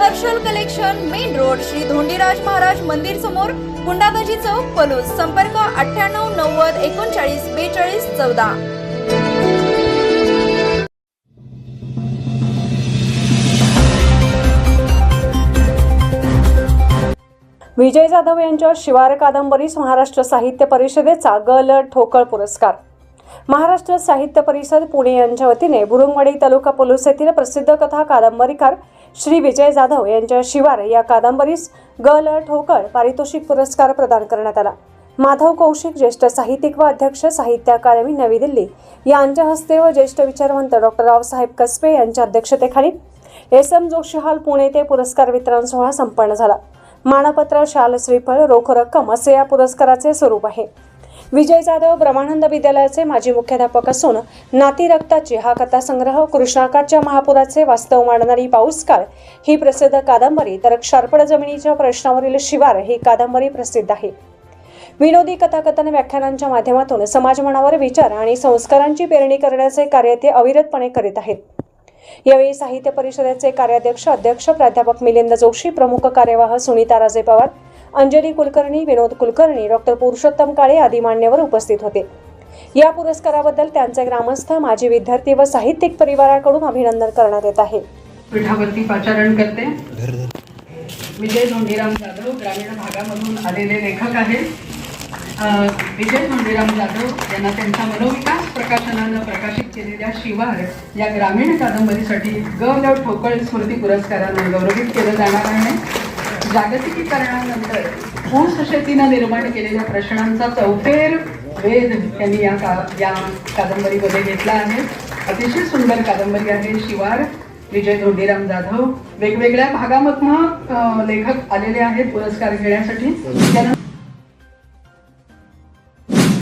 Harshal collection main road Shri Dhondiraj Maharaj मंदिर समोर गुंडाबाजी चौक पलूस. संपर्क अठ्ठ्याण्णव नव्वद एकोणचाळीस बेचाळीस चौदा. विजय जाधव यांच्या शिवार कादंबरीस महाराष्ट्र साहित्य परिषदेचा गल ठोकळ पुरस्कार. महाराष्ट्र साहित्य परिषद पुणे यांच्या वतीने बुरुंगवाडी तालुका पोलीस येथील प्रसिद्ध कथा कादंबरीकार श्री विजय जाधव यांच्या शिवार या कादंबरीस ग ल ठोकळ पारितोषिक पुरस्कार प्रदान करण्यात आला. माधव कौशिक ज्येष्ठ साहित्यिक व अध्यक्ष साहित्य अकादमी नवी दिल्ली. यांच्या हस्ते व ज्येष्ठ विचारवंत डॉक्टर रावसाहेब कसबे यांच्या अध्यक्षतेखाली S M Joshi hall Pune ते पुरस्कार वितरण सोहळा संपन्न झाला. मानपत्र शाल श्रीफळ रोख रक्कम असे या पुरस्काराचे स्वरूप आहे. विजय जाधव ब्रह्मानंद विद्यालयाचे माजी मुख्याध्यापक असून नाती रक्ताची हा कथासंग्रह कृष्णाकाच्या महापुराचे वास्तव मांडणारी पाऊसकाळ ही प्रसिद्ध कादंबरी तर क्षारपड जमिनीच्या प्रश्नावरील शिवार ही कादंबरी प्रसिद्ध आहे. विनोदी कथाकथन व्याख्यानांच्या माध्यमातून समाज मनावर विचार आणि संस्कारांची पेरणी करण्याचे कार्य ते अविरतपणे करीत आहेत. यावेळी साहित्य परिषदेचे कार्याध्यक्ष अध्यक्ष प्राध्यापक मिलिंद जोशी प्रमुख कार्यवाह सुनीता राजे पवार अंजली कुलकर्णी विनोद कुलकर्णी डॉक्टर पुरुषोत्तम काळे आदी मान्यवर उपस्थित होते. या पुरस्काराबद्दल त्यांचे ग्रामस्थ माजी विद्यार्थी व साहित्यिक परिवाराकडून अभिनंदन करण्यात येत आहे. पीठावरती पाचारण करते. विजय धोंडीराम जाधव ग्रामीण भागामधून आलेले लेखक आहेत. विजय धोंडीराम जाधव यांना त्यांच्या मनोविकास प्रकाशनानं प्रकाशित केलेल्या शिवार या ग्रामीण कादंबरीसाठी ग ल ठोकळ स्मृती पुरस्कारानं गौरवित केलं जाणार आहे. जागतिकीकरणानंतर ऊस शेतीनं निर्माण केलेल्या प्रश्नांचा चौफेर वेध त्यांनी या का या कादंबरीमध्ये घेतला आहे. अतिशय सुंदर कादंबरी आहे. शिवार विजय धोंडीराम जाधव वेगवेगळ्या भागामधनं लेखक आलेले आहेत पुरस्कार घेण्यासाठी. त्यानंतर